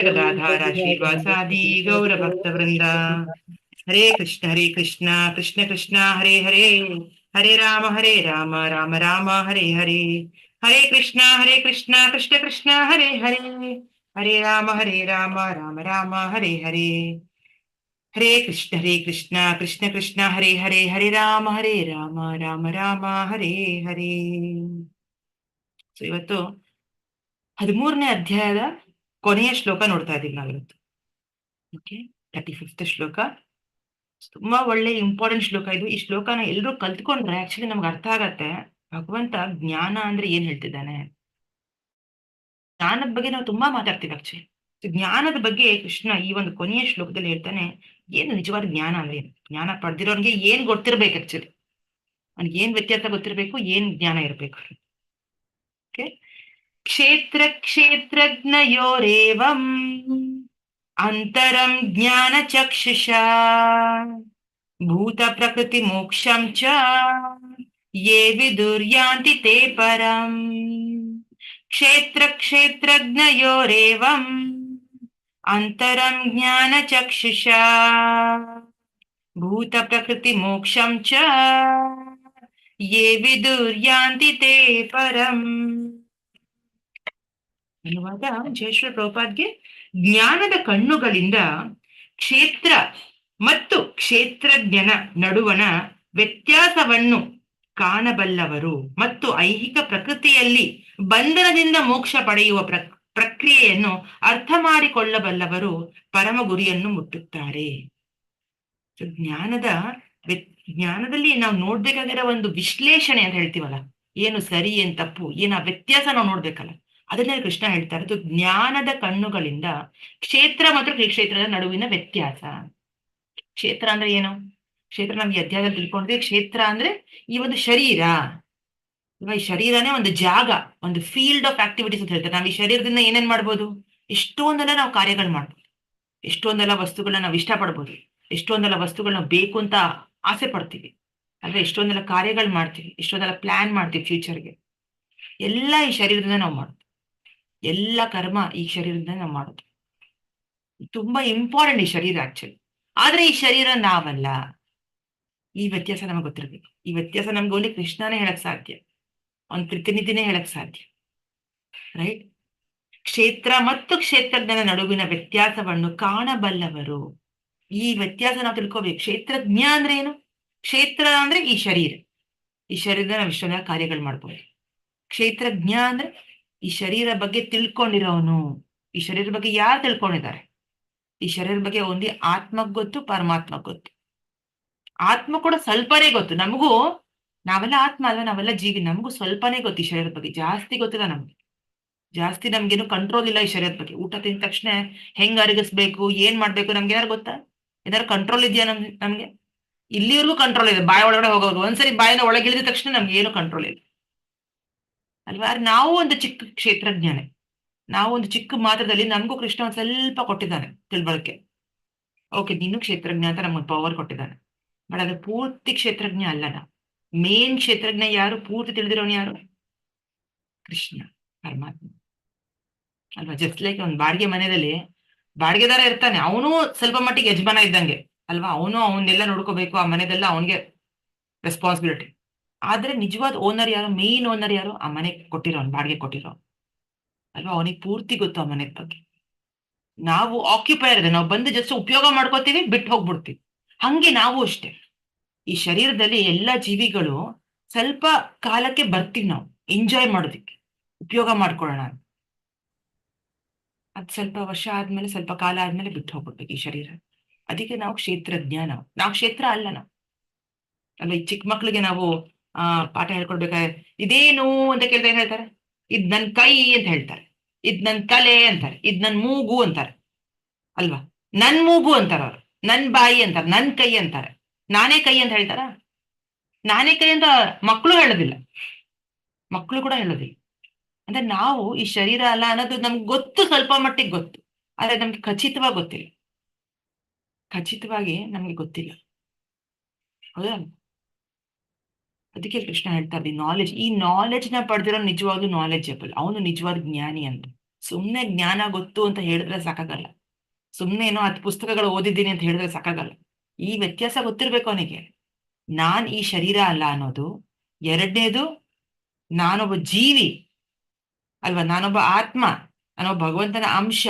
ಗದಾಧಾರ ಶ್ರೀವಾಸಾದಿ ಗೌರ ಭಕ್ತ ವೃಂದ ಹರೇ ಕೃಷ್ಣ ಹರೇ ಕೃಷ್ಣ ಕೃಷ್ಣ ಕೃಷ್ಣ ಹರೇ ಹರೇ ಹರೇ ರಾಮ ಹರೇ ರಾಮ ರಾಮ ರಾಮ ಹರೇ ಹರೇ ಹರೇ ಕೃಷ್ಣ ಹರೇ ಕೃಷ್ಣ ಕೃಷ್ಣ ಕೃಷ್ಣ ಹರೇ ಹರೇ ಹರೇ ರಾಮ ಹರೇ ರಾಮ ರಾಮ ರಾಮ ಹರೇ ಹರೇ ಹರೇ ಕೃಷ್ಣ ಹರೇ ಕೃಷ್ಣ ಕೃಷ್ಣ ಕೃಷ್ಣ ಹರೇ ಹರೇ ಹರೇ ರಾಮ ಹರೇ ರಾಮ ರಾಮ ರಾಮ ಹರೇ ಹರೇ ಸೊ ಇವತ್ತು ಹದಿಮೂರನೇ ಅಧ್ಯಾಯದ ಕೊನೆಯ ಶ್ಲೋಕ ನೋಡ್ತಾ ಇದ್ದೀವಿ ನಾವಿವತ್ತು. ಓಕೆ ತರ್ಟಿ ಫಿಫ್ತ್ ಶ್ಲೋಕ. ತುಂಬಾ ಒಳ್ಳೆ ಇಂಪಾರ್ಟೆಂಟ್ ಶ್ಲೋಕ ಇದು. ಈ ಶ್ಲೋಕನ ಎಲ್ಲರೂ ಕಲ್ತ್ಕೊಂಡ್ರೆ ಆಕ್ಚುಲಿ ನಮ್ಗೆ ಅರ್ಥ ಆಗತ್ತೆ. ಭಗವಂತ ಜ್ಞಾನ ಅಂದ್ರೆ ಏನ್ ಹೇಳ್ತಿದ್ದಾನೆ? ಜ್ಞಾನದ ಬಗ್ಗೆ ನಾವು ತುಂಬಾ ಮಾತಾಡ್ತೀವಿ ಆಕ್ಚುಲಿ ಜ್ಞಾನದ ಬಗ್ಗೆ ಕೃಷ್ಣ ಈ ಒಂದು ಕೊನೆಯ ಶ್ಲೋಕದಲ್ಲಿ ಹೇಳ್ತಾನೆ, ಏನು ನಿಜವಾದ ಜ್ಞಾನ ಅಂದ್ರೆ ಏನು? ಜ್ಞಾನ ಪಡೆದಿರೋನ್ಗೆ ಏನ್ ಗೊತ್ತಿರ್ಬೇಕು ಆಕ್ಚುಲಿ ಅವ್ನಿಗೆ ಏನ್ ವ್ಯತ್ಯಾಸ ಗೊತ್ತಿರ್ಬೇಕು, ಏನ್ ಜ್ಞಾನ ಇರ್ಬೇಕು? ಓಕೆ ಕ್ಷೇತ್ರ ಕ್ಷೇತ್ರಜ್ಞಯೋರೇವಂ ಅಂತರಂ ಜ್ಞಾನ ಚಕ್ಷುಷ ಭೂತ ಪ್ರಕೃತಿ ಮೋಕ್ಷಂ ಚ ಯೇ ವಿದುರ್ಯಾಂತಿ ತೇ ಪರಂ ಕ್ಷೇತ್ರ ಕ್ಷೇತ್ರಜ್ಞಯೋರೇವಂ ಅಂತರಂ ಜ್ಞಾನ ಚಕ್ಷುಷ ಅನ್ನುವಾಗ ಜಯಶ್ವರ ಪ್ರಭುಪಾದ್ಗೆ ಜ್ಞಾನದ ಕಣ್ಣುಗಳಿಂದ ಕ್ಷೇತ್ರ ಮತ್ತು ಕ್ಷೇತ್ರಜ್ಞನ ನಡುವಣ ವ್ಯತ್ಯಾಸವನ್ನು ಕಾಣಬಲ್ಲವರು ಮತ್ತು ಐಹಿಕ ಪ್ರಕೃತಿಯಲ್ಲಿ ಬಂಧನದಿಂದ ಮೋಕ್ಷ ಪಡೆಯುವ ಪ್ರ, ಪ್ರಕ್ರಿಯೆಯನ್ನು ಅರ್ಥ ಮಾಡಿಕೊಳ್ಳಬಲ್ಲವರು ಪರಮ ಗುರಿಯನ್ನು ಮುಟ್ಟುತ್ತಾರೆ ಜ್ಞಾನದ ಜ್ಞಾನದಲ್ಲಿ ನಾವು ನೋಡ್ಬೇಕಾಗಿರೋ ಒಂದು ವಿಶ್ಲೇಷಣೆ ಅಂತ ಹೇಳ್ತೀವಲ್ಲ, ಏನು ಸರಿ ಏನ್ ತಪ್ಪು, ಏನ ವ್ಯತ್ಯಾಸ ನಾವು ನೋಡ್ಬೇಕಲ್ಲ. ಅದನ್ನೇ ಕೃಷ್ಣ ಹೇಳ್ತಾರೆ ಅದು ಜ್ಞಾನದ ಕಣ್ಣುಗಳಿಂದ ಕ್ಷೇತ್ರ ಮತ್ತು ಕ್ಷೇತ್ರದ ನಡುವಿನ ವ್ಯತ್ಯಾಸ. ಕ್ಷೇತ್ರ ಅಂದ್ರೆ ಏನು? ಕ್ಷೇತ್ರ ನಾವು ಈ ಅಧ್ಯಾಯದಲ್ಲಿ ತಿಳ್ಕೊಂಡಿದ್ವಿ ಕ್ಷೇತ್ರ ಅಂದ್ರೆ ಈ ಒಂದು ಶರೀರ. ಅಲ್ವಾ ಈ ಶರೀರನೇ ಒಂದು ಜಾಗ, ಒಂದು ಫೀಲ್ಡ್ ಆಫ್ ಆಕ್ಟಿವಿಟೀಸ್ ಅಂತ ಹೇಳ್ತಾರೆ. ನಾವು ಈ ಶರೀರದಿಂದ ಏನೇನ್ ಮಾಡ್ಬೋದು? ಎಷ್ಟೊಂದೆಲ್ಲ ನಾವು ಕಾರ್ಯಗಳು ಮಾಡ್ಬೋದು. ಎಷ್ಟೊಂದೆಲ್ಲ ವಸ್ತುಗಳನ್ನ ನಾವು ಇಷ್ಟಪಡ್ಬೋದು. ಎಷ್ಟೊಂದೆಲ್ಲ ವಸ್ತುಗಳನ್ನ ಬೇಕು ಅಂತ ಆಸೆ ಪಡ್ತೀವಿ. ಅಂದ್ರೆ ಎಷ್ಟೊಂದೆಲ್ಲ ಕಾರ್ಯಗಳು ಮಾಡ್ತೀವಿ. ಎಷ್ಟೊಂದೆಲ್ಲ ಪ್ಲಾನ್ ಮಾಡ್ತೀವಿ ಫ್ಯೂಚರ್ಗೆ ಎಲ್ಲ ಈ ಶರೀರದಿಂದ ನಾವು ಮಾಡೋದು. ಎಲ್ಲ ಕರ್ಮ ಈ ಶರೀರದಿಂದ ನಾವು ಮಾಡೋದು. ತುಂಬಾ ಇಂಪಾರ್ಟೆಂಟ್ ಈ ಶರೀರ ಆಕ್ಚುಲಿ ಆದ್ರೆ ಈ ಶರೀರ ನಾವಲ್ಲ. ಈ ವ್ಯತ್ಯಾಸ ನಮಗೆ ಗೊತ್ತಿರ್ಬೇಕು. ಈ ವ್ಯತ್ಯಾಸ ನಮ್ಗೆ ಓನ್ಲಿ ಕೃಷ್ಣನೇ ಹೇಳಕ್ ಸಾಧ್ಯ. ಅವ್ನ ಪ್ರತಿನಿಧಿನೇ ಹೇಳಕ್ ಸಾಧ್ಯ. ರೈಟ್ ಕ್ಷೇತ್ರ ಮತ್ತು ಕ್ಷೇತ್ರಜ್ಞನ ನಡುವಿನ ವ್ಯತ್ಯಾಸವನ್ನು ಕಾಣಬಲ್ಲವರು. ಈ ವ್ಯತ್ಯಾಸ ನಾವು ತಿಳ್ಕೋಬೇಕು. ಕ್ಷೇತ್ರಜ್ಞ ಅಂದ್ರೆ ಏನು? ಕ್ಷೇತ್ರ ಅಂದ್ರೆ ಈ ಶರೀರ. ಈ ಶರೀರದ ನಾವು ಇಷ್ಟೊಂದ ಕಾರ್ಯಗಳು ಮಾಡ್ಬೋದು. ಕ್ಷೇತ್ರಜ್ಞ ಅಂದ್ರೆ ಈ ಶರೀರ ಬಗ್ಗೆ ತಿಳ್ಕೊಂಡಿರೋನು, ಈ ಶರೀರ ಬಗ್ಗೆ ಯಾರು ತಿಳ್ಕೊಂಡಿದ್ದಾರೆ? ಈ ಶರೀರ ಬಗ್ಗೆ ಒಂದೇ ಆತ್ಮಕ್ ಗೊತ್ತು ಪರಮಾತ್ಮ ಗೊತ್ತು. ಆತ್ಮ ಕೂಡ ಸ್ವಲ್ಪನೇ ಗೊತ್ತು. ನಮಗೂ, ನಾವೆಲ್ಲ ಆತ್ಮ ಅಲ್ವಾ? ನಾವೆಲ್ಲ ಜೀವಿ. ನಮಗೂ ಸ್ವಲ್ಪನೇ ಗೊತ್ತು ಈ ಶರೀರದ ಬಗ್ಗೆ. ಜಾಸ್ತಿ ಗೊತ್ತಿಲ್ಲ ನಮ್ಗೆ. ಜಾಸ್ತಿ ನಮ್ಗೇನು ಕಂಟ್ರೋಲ್ ಇಲ್ಲ ಈ ಶರೀರದ ಬಗ್ಗೆ. ಊಟ ತಿಂದ ತಕ್ಷಣ ಹೆಂಗ್ ಅರಗಿಸ್ಬೇಕು, ಏನ್ ಮಾಡ್ಬೇಕು ನಮ್ಗೆ ಏನಾರು ಗೊತ್ತಾ? ಏನಾರು ಕಂಟ್ರೋಲ್ ಇದೆಯಾ ನಮ್, ನಮ್ಗೆ? ಇಲ್ಲಿವರೆಗೂ ಕಂಟ್ರೋಲ್ ಇದೆ ಬಾಯಿ ಒಳಗಡೆ ಹೋಗೋದು ಒಂದ್ಸರಿ ಬಾಯಿನ ಒಳಗಿಳಿದ ತಕ್ಷಣ ನಮ್ಗೆ ಏನು ಕಂಟ್ರೋಲ್ ಇಲ್ಲ. ಅಲ್ವಾ? ನಾವು ಒಂದು ಚಿಕ್ಕ ಕ್ಷೇತ್ರಜ್ಞಾನೆ. ನಾವು ಒಂದು ಚಿಕ್ಕ ಮಾತ್ರದಲ್ಲಿ ನಮಗೂ ಕೃಷ್ಣ ಒಂದು ಸ್ವಲ್ಪ ಕೊಟ್ಟಿದ್ದಾನೆ ತಿಳ್ಬಳಕೆ. ಓಕೆ ನಿನ್ನ ಕ್ಷೇತ್ರಜ್ಞ ಅಂತ ನಮ್ಗೆ ಪವರ್ ಕೊಟ್ಟಿದ್ದಾನೆ. ಬಟ್ ಅದು ಪೂರ್ತಿ ಕ್ಷೇತ್ರಜ್ಞ ಅಲ್ಲ ಮೇನ್ ಕ್ಷೇತ್ರಜ್ಞ ಯಾರು? ಪೂರ್ತಿ ತಿಳಿದಿರೋನು ಯಾರು? ಕೃಷ್ಣ, ಪರಮಾತ್ಮ. ಅಲ್ವಾ? ಜಸ್ಟ್ ಲೈಕ್ ಒಂದು ಬಾಡಿಗೆ ಮನೆಯಲ್ಲಿ ಬಾಡಿಗೆದಾರ ಇರ್ತಾನೆ. ಅವನು ಸ್ವಲ್ಪ ಮಟ್ಟಿಗೆ ಯಜಮಾನ ಇದ್ದಂಗೆ. ಅಲ್ವಾ? ಅವನು ಅವನ್ನೆಲ್ಲ ನೋಡ್ಕೋಬೇಕು. ಆ ಮನೆದೆಲ್ಲ ಅವನಿಗೆ ರೆಸ್ಪಾನ್ಸಿಬಿಲಿಟಿ ಆದ್ರೆ ನಿಜವಾದ ಓನರ್ ಯಾರು ಮೇನ್ ಓನರ್ ಯಾರು? ಆ ಮನೆ ಕೊಟ್ಟಿರೋನ್, ಬಾಡಿಗೆ ಕೊಟ್ಟಿರೋ ಅಲ್ವಾ? ಅವನಿಗೆ ಪೂರ್ತಿ ಗೊತ್ತು ಆ ಮನೆ ಬಗ್ಗೆ. ನಾವು ಆಕ್ಯುಪೈರ್ ಇದೆ ನಾವು ಬಂದು ಜಸ್ಟ್ ಉಪಯೋಗ ಮಾಡ್ಕೋತೀವಿ ಬಿಟ್ಟು ಹೋಗ್ಬಿಡ್ತೀವಿ. ಹಂಗೆ ನಾವು ಅಷ್ಟೇ. ಈ ಶರೀರದಲ್ಲಿ ಎಲ್ಲ ಜೀವಿಗಳು ಸ್ವಲ್ಪ ಕಾಲಕ್ಕೆ ಬರ್ತೀವಿ ನಾವು. ಎಂಜಾಯ್ ಮಾಡೋದಿಕ್ಕೆ. ಉಪಯೋಗ ಮಾಡ್ಕೊಳ್ಳೋಣ ಅದ್ ಸ್ವಲ್ಪ ವರ್ಷ ಆದ್ಮೇಲೆ, ಸ್ವಲ್ಪ ಕಾಲ ಆದ್ಮೇಲೆ ಬಿಟ್ಟು ಹೋಗ್ಬಿಡ್ಬೇಕು ಈ ಶರೀರ. ಅದಕ್ಕೆ ನಾವು ಕ್ಷೇತ್ರಜ್ಞ ನಾವು. ನಾವು ಕ್ಷೇತ್ರ ಅಲ್ಲ ನಾವು. ಅಲ್ಲ, ಈ ಚಿಕ್ಕ ಮಕ್ಳಿಗೆ ನಾವು ಆ ಪಾಠ ಹೇಳ್ಕೊಡ್ಬೇಕಾದ್ರೆ, ಇದೇನು ಅಂತ ಕೇಳಿದ್ರೆ ಏನ್ ಹೇಳ್ತಾರೆ? ಇದ್ ನನ್ ಕೈ ಅಂತ ಹೇಳ್ತಾರೆ. ಇದ್ ನನ್ ತಲೆ ಅಂತಾರೆ. ಇದ್ ನನ್ ಮೂಗು ಅಂತಾರೆ. ಅಲ್ವಾ? ನನ್ ಮೂಗು ಅಂತಾರ ಅವ್ರು. ನನ್ ಬಾಯಿ ಅಂತಾರೆ. ನನ್ ಕೈ ಅಂತಾರೆ. ನಾನೇ ಕೈ ಅಂತ ಹೇಳ್ತಾರ? ನಾನೇ ಕೈ ಅಂತ ಮಕ್ಕಳು ಹೇಳೋದಿಲ್ಲ. ಮಕ್ಕಳು ಕೂಡ ಹೇಳೋದಿಲ್ಲ. ಅಂದ್ರೆ ನಾವು ಈ ಶರೀರ ಅಲ್ಲ ಅನ್ನೋದು ನಮ್ಗೆ ಗೊತ್ತು ಸ್ವಲ್ಪ ಮಟ್ಟಿಗೆ ಗೊತ್ತು. ಆದ್ರೆ ನಮ್ಗೆ ಖಚಿತವಾಗಿ ಗೊತ್ತಿಲ್ಲ. ಖಚಿತವಾಗಿ ನಮ್ಗೆ ಗೊತ್ತಿಲ್ಲ. ಹೌದಾ? ಅದಕ್ಕೆ ಕೃಷ್ಣ ಹೇಳ್ತಾರೆ ನಾಲೆಜ್ ಈ ನಾಲೆಜ್ನ ಪಡೆದಿರೋ ನಿಜವಾಗ್ಲೂ ನಾಲೆಜಬಲ್ ಅವನು ನಿಜವಾದ ಜ್ಞಾನಿ ಅಂತ. ಸುಮ್ನೆ ಜ್ಞಾನ ಗೊತ್ತು ಅಂತ ಹೇಳಿದ್ರೆ ಸಾಕಾಗಲ್ಲ. ಸುಮ್ನೆ ಏನೋ ಹತ್ತು ಪುಸ್ತಕಗಳು ಓದಿದ್ದೀನಿ ಅಂತ ಹೇಳಿದ್ರೆ ಸಾಕಾಗಲ್ಲ. ಈ ವ್ಯತ್ಯಾಸ ಗೊತ್ತಿರ್ಬೇಕು ಅವನಿಗೆ. ನಾನ್ ಈ ಶರೀರ ಅಲ್ಲ ಅನ್ನೋದು. ಎರಡನೇದು, ನಾನೊಬ್ಬ ಜೀವಿ ಅಲ್ವಾ? ನಾನೊಬ್ಬ ಆತ್ಮ. ಅನ್ನೋ ಭಗವಂತನ ಅಂಶ.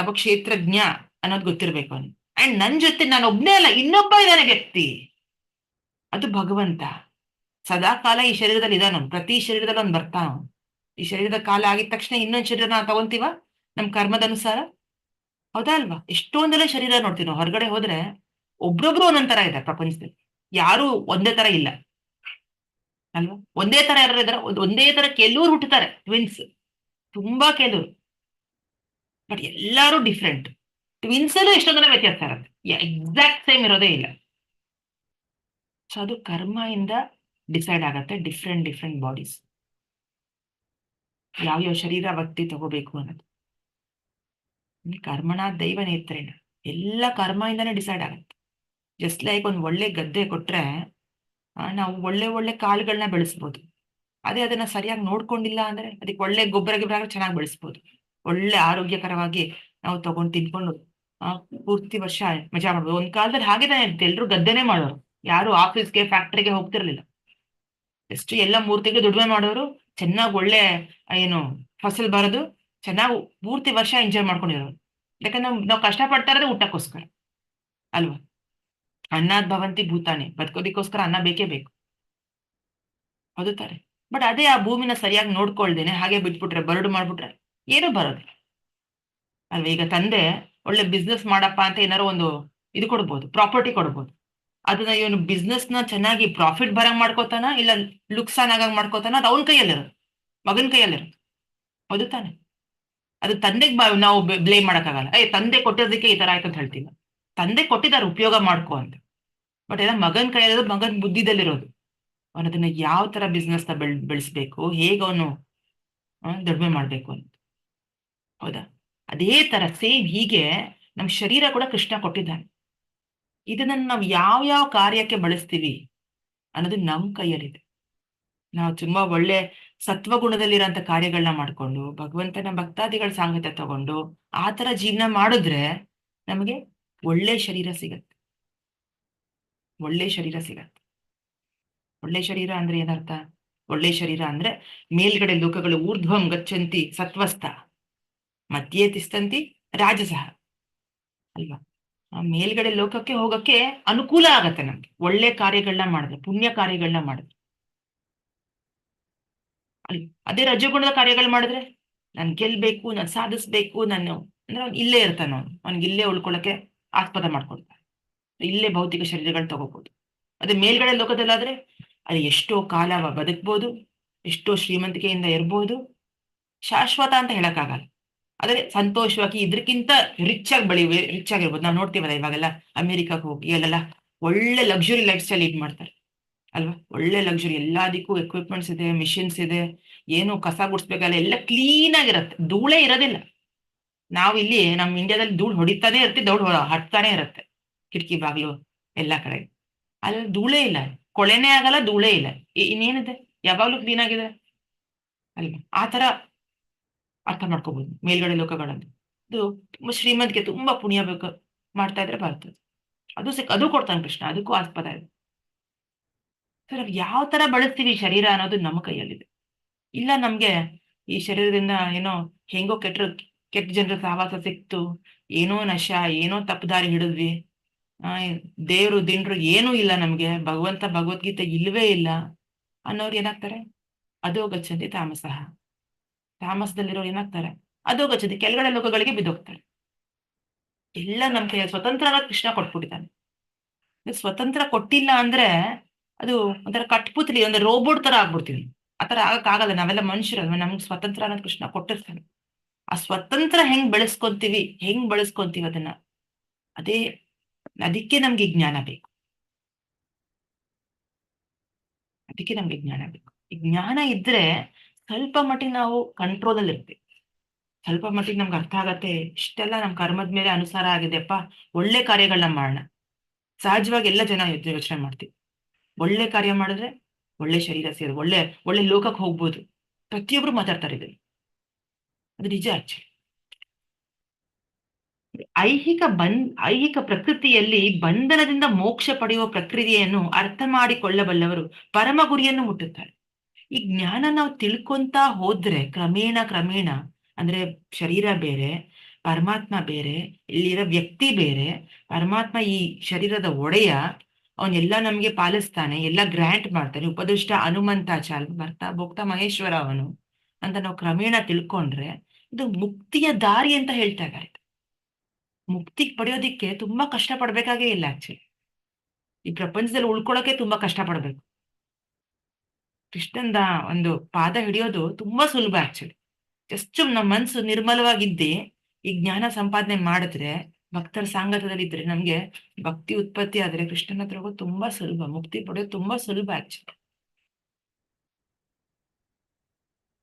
ಒಬ್ಬ ಕ್ಷೇತ್ರಜ್ಞ ಅನ್ನೋದು ಗೊತ್ತಿರ್ಬೇಕು ಅವನು ಅಂಡ್ ನನ್ ಜೊತೆ ನಾನು ಅಲ್ಲ, ಇನ್ನೊಬ್ಬ ಇದ್ದಾನೆ ವ್ಯಕ್ತಿ. ಅದು ಭಗವಂತ. ಸದಾ ಕಾಲ ಈ ಶರೀರದಲ್ಲಿ ಇದಾನ ಪ್ರತಿ ಶರೀರದಲ್ಲಿ ಅವ್ನು ಬರ್ತಾನ ಈ ಶರೀರದ ಕಾಲ ಆಗಿದ ತಕ್ಷಣ ಇನ್ನೊಂದ್ ಶರೀರ ನಾವು ತಗೊಂತೀವ? ನಮ್ ಕರ್ಮದ ಅನುಸಾರ ಹೌದಾ ಅಲ್ವಾ? ಎಷ್ಟೊಂದೆಲ್ಲ ಶರೀರ ನೋಡ್ತೀವಿ ನಾವು. ಹೊರಗಡೆ ಹೋದ್ರೆ ಒಬ್ರೊಬ್ರು ಒಂದೊಂದ್ ತರ ಇದ್ದಾರೆ ಪ್ರಪಂಚದಲ್ಲಿ. ಯಾರು ಒಂದೇ ತರ ಇಲ್ಲ. ಅಲ್ವಾ? ಒಂದೇ ತರ ಯಾರು ಇದಾರೆ ಒಂದ್- ತರ ಕೆಲವ್ರು ಹುಟ್ಟುತ್ತಾರೆ ಟ್ವಿನ್ಸ್ ತುಂಬಾ ಕೆಲವ್ರು. ಬಟ್ ಎಲ್ಲಾರು ಡಿಫ್ರೆಂಟ್ ಟ್ವಿನ್ಸ್ ಅಲ್ಲೂ ಎಷ್ಟೊಂದರ ವ್ಯತ್ಯಾಸ ಇರುತ್ತೆ. ಎಕ್ಸಾಕ್ಟ್ ಸೇಮ್ ಇರೋದೇ ಇಲ್ಲ. ಸೊ ಅದು ಕರ್ಮ ಇಂದ ಡಿಸೈಡ್ ಆಗತ್ತೆ ಡಿಫ್ರೆಂಟ್ ಡಿಫ್ರೆಂಟ್ ಬಾಡೀಸ್ ಯಾವ್ಯಾವ ಶರೀರ ವ್ಯಕ್ತಿ ತಗೋಬೇಕು ಅನ್ನೋದು. ಕರ್ಮಣ, ದೈವ ನೇತ್ರೇನ ಎಲ್ಲ ಕರ್ಮ ಇಂದಾನೆ ಡಿಸೈಡ್ ಆಗತ್ತೆ. ಜಸ್ಟ್ ಲೈಕ್ ಒಂದ್ ಒಳ್ಳೆ ಗದ್ದೆ ಕೊಟ್ರೆ ನಾವು ಒಳ್ಳೆ ಒಳ್ಳೆ ಕಾಳುಗಳನ್ನ ಬೆಳೆಸ್ಬೋದು. ಅದೇ ಅದನ್ನ ಸರಿಯಾಗಿ ನೋಡ್ಕೊಂಡಿಲ್ಲ ಅಂದ್ರೆ ಅದಕ್ಕೆ ಒಳ್ಳೆ ಗೊಬ್ಬರ, ಗಿಬ್ಬರ ಚೆನ್ನಾಗಿ ಬೆಳೆಸ್ಬೋದು. ಒಳ್ಳೆ ಆರೋಗ್ಯಕರವಾಗಿ ನಾವು ತಗೊಂಡು ತಿನ್ಕೊಂಡು ಪೂರ್ತಿ ವರ್ಷ ಮಜಾ ಮಾಡ್ಬೋದು. ಒಂದ್ ಕಾಲದಲ್ಲಿ ಹಾಗೆ ಎಲ್ರು ಗದ್ದೆನೆ ಮಾಡೋರು. ಯಾರು ಆಫೀಸ್ಗೆ ಫ್ಯಾಕ್ಟ್ರಿಗೆ ಹೋಗ್ತಿರ್ಲಿಲ್ಲ. ಎಷ್ಟು ಎಲ್ಲ ಮೂರ್ತಿಗೆ ದುಡಿಮೆ ಮಾಡೋರು ಚೆನ್ನಾಗಿ ಒಳ್ಳೆ, ಏನು, ಫಸಲ್ ಬರೋದು ಚೆನ್ನಾಗಿ ಪೂರ್ತಿ ವರ್ಷ ಎಂಜಾಯ್ ಮಾಡ್ಕೊಂಡಿರೋರು. ಯಾಕಂದ್ರೆ ನಾವು ನಾವು ಕಷ್ಟಪಡ್ತಾ ಇರೋದು ಊಟಕ್ಕೋಸ್ಕರ. ಅಲ್ವಾ? ಅನ್ನಾದ್ ಭವಂತಿ ಭೂತಾನೆ. ಬದುಕೋದಿಕ್ಕೋಸ್ಕರ ಅನ್ನ ಬೇಕೇ ಬೇಕು. ಹೌದು ತಾರೆ ಬಟ್ ಅದೇ ಆ ಭೂಮಿನ ಸರಿಯಾಗಿ ನೋಡ್ಕೊಳ್ದೇನೆ, ಹಾಗೆ ಬಿಟ್ಬಿಟ್ರೆ, ಬರಡು ಮಾಡ್ಬಿಟ್ರೆ ಏನೂ ಬರೋದಿಲ್ಲ. ಅಲ್ವಾ? ಈಗ ತಂದೆ ಒಳ್ಳೆ ಬಿಸ್ನೆಸ್ ಮಾಡಪ್ಪ ಅಂತ ಏನಾರು ಒಂದು ಇದು ಕೊಡ್ಬೋದು ಪ್ರಾಪರ್ಟಿ ಕೊಡ್ಬೋದು. ಅದನ್ನ ಇವನು ಬಿಸ್ನೆಸ್ನ ಚೆನ್ನಾಗಿ ಪ್ರಾಫಿಟ್ ಬರಂಗ್ ಮಾಡ್ಕೋತಾನ, ಇಲ್ಲ ಲುಕ್ಸಾನ್ ಆಗಂಗ್ ಮಾಡ್ಕೋತಾನ, ಅದು ಅವನ ಮಗನ್ ಮಗನ ಕೈಯಲ್ಲಿರುತ್ತೆ. ಹೌದು ತಾನೆ. ಅದು ತಂದೆಗೆ ನಾವು ಬ್ಲೇಮ್ ಮಾಡಕ್ಕಾಗಲ್ಲ. ಏ, ತಂದೆ ಕೊಟ್ಟಿರೋದಕ್ಕೆ ಈ ತರ ಆಯ್ತು ಅಂತ ಹೇಳ್ತೀನಿ. ತಂದೆ ಕೊಟ್ಟಿದ್ದಾರೆ, ಉಪಯೋಗ ಮಾಡ್ಕೋ ಅಂತ. ಬಟ್ ಎಲ್ಲ ಮಗನ ಕೈಯಲ್ಲಿರೋದು ಮಗನ ಬುದ್ಧಿದಲ್ಲಿರೋದು. ಅವನ ಅದನ್ನ ಯಾವ ತರ ಬಿಸ್ನೆಸ್ನ ಬೆಳ್, ಬೆಳೆಸ್ಬೇಕು, ಹೇಗೆ ಅವನು ದುಡಿಮೆ ಮಾಡ್ಬೇಕು ಅಂತ. ಹೌದಾ? ಅದೇ ತರ ಸೇಮ್ ಹೀಗೆ ನಮ್ ಶರೀರ ಕೂಡ ಕೃಷ್ಣ ಕೊಟ್ಟಿದ್ದಾನೆ. ಇದನ್ನ ನಾವು ಯಾವ ಯಾವ ಕಾರ್ಯಕ್ಕೆ ಬಳಸ್ತೀವಿ ಅನ್ನೋದು ನಮ್ ಕೈಯಲ್ಲಿದೆ. ನಾವು ತುಂಬಾ ಒಳ್ಳೆ ಸತ್ವಗುಣದಲ್ಲಿರೋಂಥ ಕಾರ್ಯಗಳನ್ನ ಮಾಡ್ಕೊಂಡು, ಭಗವಂತನ ಭಕ್ತಾದಿಗಳ ಸಾಂಗತ್ಯ ತಗೊಂಡು ಆ ತರ ಜೀವನ ಮಾಡಿದ್ರೆ ನಮಗೆ ಒಳ್ಳೆ ಶರೀರ ಸಿಗತ್ತೆ. ಒಳ್ಳೆ ಶರೀರ ಸಿಗತ್ತೆ. ಒಳ್ಳೆ ಶರೀರ ಅಂದ್ರೆ ಏನರ್ಥ? ಒಳ್ಳೆ ಶರೀರ ಅಂದ್ರೆ ಮೇಲ್ಗಡೆ ಲೋಕಗಳು ಊರ್ಧ್ವಂ ಗಚ್ಚಂತಿ ಸತ್ವಸ್ಥ, ಮಧ್ಯೆ ತಿಸ್ತಂತಿ ರಾಜಸಹ, ಅಲ್ವಾ? ಮೇಲ್ಗಡೆ ಲೋಕಕ್ಕೆ ಹೋಗಕ್ಕೆ ಅನುಕೂಲ ಆಗತ್ತೆ ನಮ್ಗೆ. ಒಳ್ಳೆ ಕಾರ್ಯಗಳನ್ನ ಮಾಡಿದ್ರೆ ಪುಣ್ಯ ಕಾರ್ಯಗಳನ್ನ ಮಾಡಿದ್ರೆ ಅದೇ ರಜಗುಣದ ಕಾರ್ಯಗಳು ಮಾಡಿದ್ರೆ ನಾನು ಗೆಲ್ಬೇಕು, ನಾನ್ ಸಾಧಿಸ್ಬೇಕು, ನಾನು ಅಂದ್ರೆ ಅವ್ನು ಇಲ್ಲೇ ಇರ್ತಾನ ಅವನು. ಅವ್ನಿಗೆ ಇಲ್ಲೇ ಉಳ್ಕೊಳಕ್ಕೆ ಆಸ್ಪದ ಮಾಡ್ಕೊಳ್ತಾನೆ. ಇಲ್ಲೇ ಭೌತಿಕ ಶರೀರಗಳನ್ನ ತಗೋಬಹುದು ಅದೇ ಮೇಲ್ಗಡೆ ಲೋಕದಲ್ಲಾದ್ರೆ ಅಲ್ಲಿ ಎಷ್ಟೋ ಕಾಲ ಬದುಕ್ಬೋದು, ಎಷ್ಟೋ ಶ್ರೀಮಂತಿಕೆಯಿಂದ ಇರ್ಬೋದು. ಶಾಶ್ವತ ಅಂತ ಹೇಳಕ್ಕಾಗಲ್ಲ. ಆದ್ರೆ ಸಂತೋಷವಾಗಿ ಇದಕ್ಕಿಂತ ರಿಚ್ ಆಗಿ ಬೆಳಿ ರಿಚ್ ಆಗಿರ್ಬೋದು. ನಾವು ನೋಡ್ತೀವಲ್ಲ ಇವಾಗೆಲ್ಲ ಅಮೆರಿಕಕ್ಕೆ ಹೋಗಿ ಅಲ್ಲೆಲ್ಲ ಒಳ್ಳೆ ಲಕ್ಸುರಿ ಲೈಫ್ ಸ್ಟೈಲ್ ಲೀಡ್ ಮಾಡ್ತಾರೆ. ಅಲ್ವಾ? ಒಳ್ಳೆ ಲಕ್ಸುರಿ ಎಲ್ಲದಕ್ಕೂ ಎಕ್ವಿಪ್ಮೆಂಟ್ಸ್ ಇದೆ ಮಿಷಿನ್ಸ್ ಇದೆ, ಏನು ಕಸ ಗುಡಿಸ್ಬೇಕಲ್ಲ ಎಲ್ಲ ಕ್ಲೀನ್ ಆಗಿರುತ್ತೆ. ಧೂಳೇ ಇರೋದಿಲ್ಲ. ನಾವು ಇಲ್ಲಿ ನಮ್ಮ ಇಂಡಿಯಾದಲ್ಲಿ ಧೂಳು ಹೊಡಿತಾನೆ ಇರುತ್ತೆ ಹೊರ- ಹಟ್ತಾನೆ ಇರುತ್ತೆ. ಕಿಟಕಿ, ಬಾಗಿಲು, ಎಲ್ಲ ಕಡೆ. ಅಲ್ಲಿ ಧೂಳೇ ಇಲ್ಲ. ಕೊಳೆನೇ ಆಗಲ್ಲ, ಧೂಳೇ ಇಲ್ಲ. ಇನ್ನೇನಿದೆ? ಯಾವಾಗ್ಲೂ ಕ್ಲೀನ್ ಆಗಿದೆ? ಅಲ್ವಾ? ಆ ತರ ಅರ್ಥ ಮಾಡ್ಕೋಬಹುದು ಮೇಲ್ಗಡೆ ಲೋಕಗಳಲ್ಲಿ. ಇದು ತುಂಬಾ ಶ್ರೀಮಂತಿಗೆ ತುಂಬಾ ಪುಣ್ಯ ಬೇಕು ಮಾಡ್ತಾ ಇದ್ರೆ ಬರ್ತದೆ ಅದು ಸಿಕ್, ಅದು ಕೊಡ್ತಾನೆ ಕೃಷ್ಣ, ಅದಕ್ಕೂ ಆಸ್ಪದ ಇದೆ. ಸೊ ನಾವು ಯಾವ ತರ ಬಳಸ್ತೀವಿ ಶರೀರ ಅನ್ನೋದು ನಮ್ಮ ಕೈಯಲ್ಲಿದೆ. ಇಲ್ಲ ನಮ್ಗೆ ಈ ಶರೀರದಿಂದ ಏನೋ ಹೆಂಗೋ ಕೆಟ್ಟ ಕೆಟ್ಟ ಜನರ ಸಹವಾಸ ಸಿಕ್ತು, ಏನೋ ನಶ, ಏನೋ ತಪ್ಪದಾರಿ ಹಿಡಿದ್ವಿ. ದೇವ್ರು, ದಿಂಡ್ರು ಏನೂ ಇಲ್ಲ ನಮ್ಗೆ, ಭಗವಂತ, ಭಗವದ್ಗೀತೆ ಇಲ್ವೇ ಇಲ್ಲ ಅನ್ನೋರು ಏನಾಗ್ತಾರೆ? ಅದೋ ಗಚ್ಚಂತಿ ತಾಮಸಃ ತಾಮಸದಲ್ಲಿರೋರು ಏನಾಗ್ತಾರೆ? ಅದು ಗಚ್ಚಂತಿ ಕೆಳಗಡೆ ಲೋಕಗಳಿಗೆ ಬಿದ್ದೋಗ್ತಾರೆ. ಎಲ್ಲ ನಮ್ ಕೈ ಸ್ವತಂತ್ರ ಕೃಷ್ಣ ಕೊಟ್ಬಿಟ್ಟಿದ್ದಾನೆ. ಸ್ವತಂತ್ರ ಕೊಟ್ಟಿಲ್ಲ ಅಂದ್ರೆ ಅದು ಒಂಥರ ಕಟ್ಪುತ್ಲಿ, ಒಂದು ರೋಬೋಟ್ ತರ ಆಗ್ಬಿಡ್ತೀವಿ. ಆತರ ಆಗಕ್ ಆಗಲ್ಲ. ನಾವೆಲ್ಲ ಮನುಷ್ಯರಲ್ವ? ನಮ್ಗೆ ಸ್ವತಂತ್ರ ಅನ್ನೋದು ಕೃಷ್ಣ ಕೊಟ್ಟಿರ್ತಾನೆ. ಆ ಸ್ವತಂತ್ರ ಹೆಂಗ್ ಬೆಳೆಸ್ಕೊಂತೀವಿ? ಹೆಂಗ್ ಬೆಳೆಸ್ಕೊಂತೀವಿ ಅದನ್ನ? ಅದೇ ಅದಕ್ಕೆ ನಮ್ಗೆ ಜ್ಞಾನ ಬೇಕು. ಅದಕ್ಕೆ ನಮ್ಗೆ ಜ್ಞಾನ ಬೇಕು. ಜ್ಞಾನ ಇದ್ರೆ ಸ್ವಲ್ಪ ಮಟ್ಟಿಗೆ ನಾವು ಕಂಟ್ರೋಲ್ ಅಲ್ಲಿ ಇರ್ತೀವಿ. ಸ್ವಲ್ಪ ಮಟ್ಟಿಗೆ ನಮ್ಗೆ ಅರ್ಥ ಆಗತ್ತೆ, ಇಷ್ಟೆಲ್ಲ ನಮ್ ಕರ್ಮದ ಮೇಲೆ ಅನುಸಾರ ಆಗಿದೆಪ್ಪ ಒಳ್ಳೆ ಕಾರ್ಯಗಳನ್ನ ಮಾಡೋಣ. ಸಹಜವಾಗಿ ಎಲ್ಲ ಜನ ಯೋಚನೆ ಮಾಡ್ತೀವಿ. ಒಳ್ಳೆ ಕಾರ್ಯ ಮಾಡಿದ್ರೆ ಒಳ್ಳೆ ಶರೀರ ಸೇರಿ, ಒಳ್ಳೆ ಒಳ್ಳೆ ಲೋಕಕ್ಕೆ ಹೋಗ್ಬೋದು. ಪ್ರತಿಯೊಬ್ರು ಮಾತಾಡ್ತಾರೆ ಇದ್ರಲ್ಲಿ ಅದು ನಿಜ ಆಕ್ಚುಲಿ ಐಹಿಕ ಬನ್ ಐಹಿಕ ಪ್ರಕೃತಿಯಲ್ಲಿ ಬಂಧನದಿಂದ ಮೋಕ್ಷ ಪಡೆಯುವ ಪ್ರಕ್ರಿಯೆಯನ್ನು ಅರ್ಥ ಮಾಡಿಕೊಳ್ಳಬಲ್ಲವರು ಪರಮ ಗುರಿಯನ್ನು ಮುಟ್ಟುತ್ತಾರೆ. ಈ ಜ್ಞಾನ ನಾವು ತಿಳ್ಕೊಂತ ಹೋದ್ರೆ, ಕ್ರಮೇಣ ಕ್ರಮೇಣ, ಅಂದ್ರೆ ಶರೀರ ಬೇರೆ, ಪರಮಾತ್ಮ ಬೇರೆ, ಇಲ್ಲಿರೋ ವ್ಯಕ್ತಿ ಬೇರೆ, ಪರಮಾತ್ಮ ಈ ಶರೀರದ ಒಡೆಯ ಅವನೆಲ್ಲ ನಮ್ಗೆ ಪಾಲಿಸ್ತಾನೆ, ಎಲ್ಲ ಗ್ರ್ಯಾಂಟ್ ಮಾಡ್ತಾನೆ. ಉಪದಿಷ್ಟ ಚಾಲ್ ಬರ್ತಾ ಭೋಕ್ತ ಮಹೇಶ್ವರ ಅವನು ಅಂತ ನಾವು ಕ್ರಮೇಣ ತಿಳ್ಕೊಂಡ್ರೆ, ಇದು ಮುಕ್ತಿಯ ದಾರಿ ಅಂತ ಹೇಳ್ತಾ ಇದ್ದಾರೆ. ಮುಕ್ತಿ ಪಡೆಯೋದಿಕ್ಕೆ ತುಂಬಾ ಕಷ್ಟ ಪಡ್ಬೇಕಾಗೇ ಇಲ್ಲ ಆಕ್ಚುಲಿ ಈ ಪ್ರಪಂಚದಲ್ಲಿ ಉಳ್ಕೊಳಕ್ಕೆ ತುಂಬಾ ಕಷ್ಟ ಪಡ್ಬೇಕು ಕೃಷ್ಣಂದ ಒಂದು ಪಾದ ಹಿಡಿಯೋದು ತುಂಬಾ ಸುಲಭ ಆಕ್ಚುಲಿ ಜಸ್ಟ್ ನಮ್ಮ ಮನ್ಸು ನಿರ್ಮಲವಾಗಿದ್ದಿ ಈ ಜ್ಞಾನ ಸಂಪಾದನೆ ಮಾಡಿದ್ರೆ, ಭಕ್ತರ ಸಾಂಗತದಲ್ಲಿ ಇದ್ರೆ ನಮ್ಗೆ ಭಕ್ತಿ ಉತ್ಪತ್ತಿ ಆದ್ರೆ ಕೃಷ್ಣನ ಹತ್ರ ಹೋಗೋದು ತುಂಬಾ ಸುಲಭ, ಮುಕ್ತಿ ಪಡೆಯೋದು ತುಂಬಾ ಸುಲಭ ಆಕ್ಚುಲಿ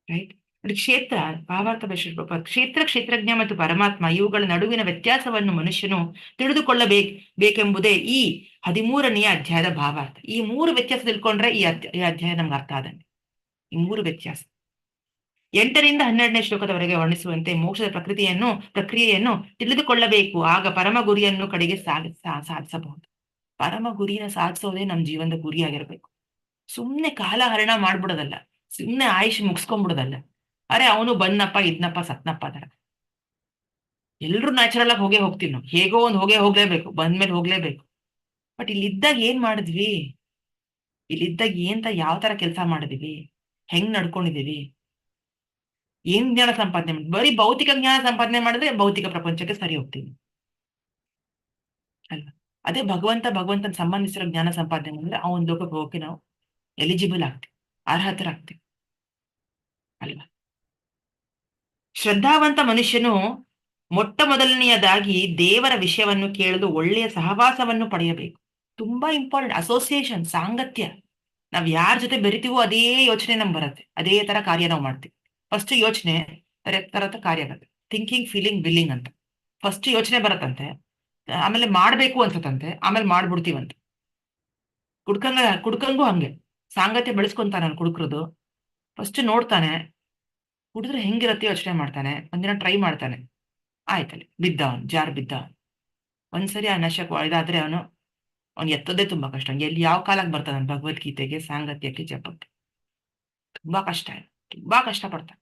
ರೈಟ್ ನೋಡಿ ಕ್ಷೇತ್ರ ಭಾವಾರ್ಥ ಕ್ಷೇತ್ರ, ಕ್ಷೇತ್ರಜ್ಞ ಮತ್ತು ಪರಮಾತ್ಮ ಇವುಗಳ ನಡುವಿನ ವ್ಯತ್ಯಾಸವನ್ನು ಮನುಷ್ಯನು ತಿಳಿದುಕೊಳ್ಳಬೇಕು, ಬೇಕೆಂಬುದೇ ಈ ಹದಿಮೂರನೆಯ ಅಧ್ಯಾಯದ ಭಾವಾರ್ಥ. ಈ ಮೂರು ವ್ಯತ್ಯಾಸ ತಿಳ್ಕೊಂಡ್ರೆ ಈ ಅಧ್ಯಾಯ ಅಧ್ಯಾಯ ನಮ್ಗೆ ಅರ್ಥ ಆದಂಗೆ. ಈ ಮೂರು ವ್ಯತ್ಯಾಸ. ಎಂಟರಿಂದ ಹನ್ನೆರಡನೇ ಶ್ಲೋಕದವರೆಗೆ ವರ್ಣಿಸುವಂತೆ ಮೋಕ್ಷದ ಪ್ರಕೃತಿಯನ್ನು, ಪ್ರಕ್ರಿಯೆಯನ್ನು ತಿಳಿದುಕೊಳ್ಳಬೇಕು. ಆಗ ಪರಮ ಗುರಿಯನ್ನು ಕಡೆಗೆ ಸಾಧಿಸಬಹುದು. ಪರಮ ಗುರಿನ ಸಾಧಿಸೋದೇ ನಮ್ಮ ಜೀವನದ ಗುರಿಯಾಗಿರ್ಬೇಕು. ಸುಮ್ಮನೆ ಕಾಲಹರಣ ಮಾಡ್ಬಿಡೋದಲ್ಲ. ಸುಮ್ಮನೆ ಆಯುಷ್ ಮುಗಿಸ್ಕೊಂಡ್ಬಿಡೋದಲ್ಲ. ಅರೆ, ಅವನು ಬನ್ನಪ್ಪ, ಇದ್ನಪ್ಪ, ಸತ್ನಪ್ಪ ಅದರ ಎಲ್ರು ನ್ಯಾಚುರಲ್ ಆಗಿ ಹೋಗೇ ಹೋಗ್ತೀವಿ ನಾವು. ಹೇಗೋ ಒಂದು ಹೋಗೇ ಹೋಗ್ಲೇಬೇಕು, ಬಂದ್ಮೇಲೆ ಹೋಗ್ಲೇಬೇಕು. ಬಟ್ ಇಲ್ಲಿದ್ದಾಗ ಏನ್ ಮಾಡಿದ್ವಿ? ಇಲ್ಲಿದ್ದಾಗ ಏನ್ ಯಾವ ತರ ಕೆಲಸ ಮಾಡಿದೀವಿ? ಹೆಂಗ್ ನಡ್ಕೊಂಡಿದೀವಿ ಏನ್ ಜ್ಞಾನ ಸಂಪಾದನೆ ಮಾಡಿ, ಬರೀ ಭೌತಿಕ ಜ್ಞಾನ ಸಂಪಾದನೆ ಮಾಡಿದ್ರೆ ಭೌತಿಕ ಪ್ರಪಂಚಕ್ಕೆ ಸರಿ ಹೋಗ್ತೀವಿ ಅಲ್ವಾ? ಅದೇ ಭಗವಂತ, ಭಗವಂತನ ಸಂಬಂಧಿಸಿರೋ ಜ್ಞಾನ ಸಂಪಾದನೆ ಮಾಡಿದ್ರೆ ಆ ಒಂದು ಲೋಕಕ್ಕೆ ಹೋಗಕ್ಕೆ ನಾವು ಎಲಿಜಿಬಲ್ ಆಗ್ತೀವಿ, ಅರ್ಹತರಾಗ್ತೀವಿ. ಅಲ್ವಾ? ಶ್ರದ್ಧಾವಂತ ಮನುಷ್ಯನು ಮೊಟ್ಟ ಮೊದಲನೆಯದಾಗಿ ದೇವರ ವಿಷಯವನ್ನು ಕೇಳಲು ಒಳ್ಳೆಯ ಸಹವಾಸವನ್ನು ಪಡೆಯಬೇಕು. ತುಂಬಾ ಇಂಪಾರ್ಟೆಂಟ್ ಅಸೋಸಿಯೇಷನ್ ಸಾಂಗತ್ಯ. ನಾವ್ ಯಾರ ಜೊತೆ ಬೆರಿತೀವೋ ಅದೇ ಯೋಚನೆ ನಮ್ ಬರುತ್ತೆ. ಅದೇ ತರ ಕಾರ್ಯ ನಾವು ಮಾಡ್ತೀವಿ. ಫಸ್ಟ್ ಯೋಚನೆ, ತರತ ಕಾರ್ಯ ಬರುತ್ತೆ. ಥಿಂಕಿಂಗ್ ಫೀಲಿಂಗ್ ಬಿಲ್ಲಿಂಗ್ ಅಂತ. ಫಸ್ಟ್ ಯೋಚನೆ ಬರತ್ತಂತೆ. ಆಮೇಲೆ ಮಾಡ್ಬೇಕು ಅನ್ಸತ್ತಂತೆ. ಆಮೇಲೆ ಮಾಡ್ಬಿಡ್ತೀವಂತೆ. ಕುಡ್ಕಂಗ, ಕುಡ್ಕಂಗೂ ಹಂಗೆ. ಸಾಂಗತ್ಯ ಬೆಳೆಸ್ಕೊಂತಾನೆ ಕುಡುಕ್ರದು. ಫಸ್ಟ್ ನೋಡ್ತಾನೆ. ಕುಡಿದ್ರೆ ಹೆಂಗಿರತ್ತೆ ಯೋಚನೆ ಮಾಡ್ತಾನೆ. ಒಂದಿನ ಟ್ರೈ ಮಾಡ್ತಾನೆ. ಆಯ್ತಲ್ಲಿ. ಬಿದ್ದ ಅವನು, ಜಾರ್ ಬಿದ್ದ ಒಂದ್ಸರಿ ಆ ನಶಕ್ ಇದಾದ್ರೆ ಅವನು, ಅವ್ನು ಎತ್ತೋದೇ ತುಂಬಾ ಕಷ್ಟ. ಎಲ್ಲಿ ಯಾವ ಕಾಲಕ್ಕೆ ಬರ್ತಾನೆ ಭಗವದ್ಗೀತೆಗೆ, ಸಾಂಗತ್ಯಕ್ಕೆ, ಜಪಕ್ಕೆ? ತುಂಬಾ ಕಷ್ಟ ತುಂಬಾ ಕಷ್ಟ ಪಡ್ತಾನೆ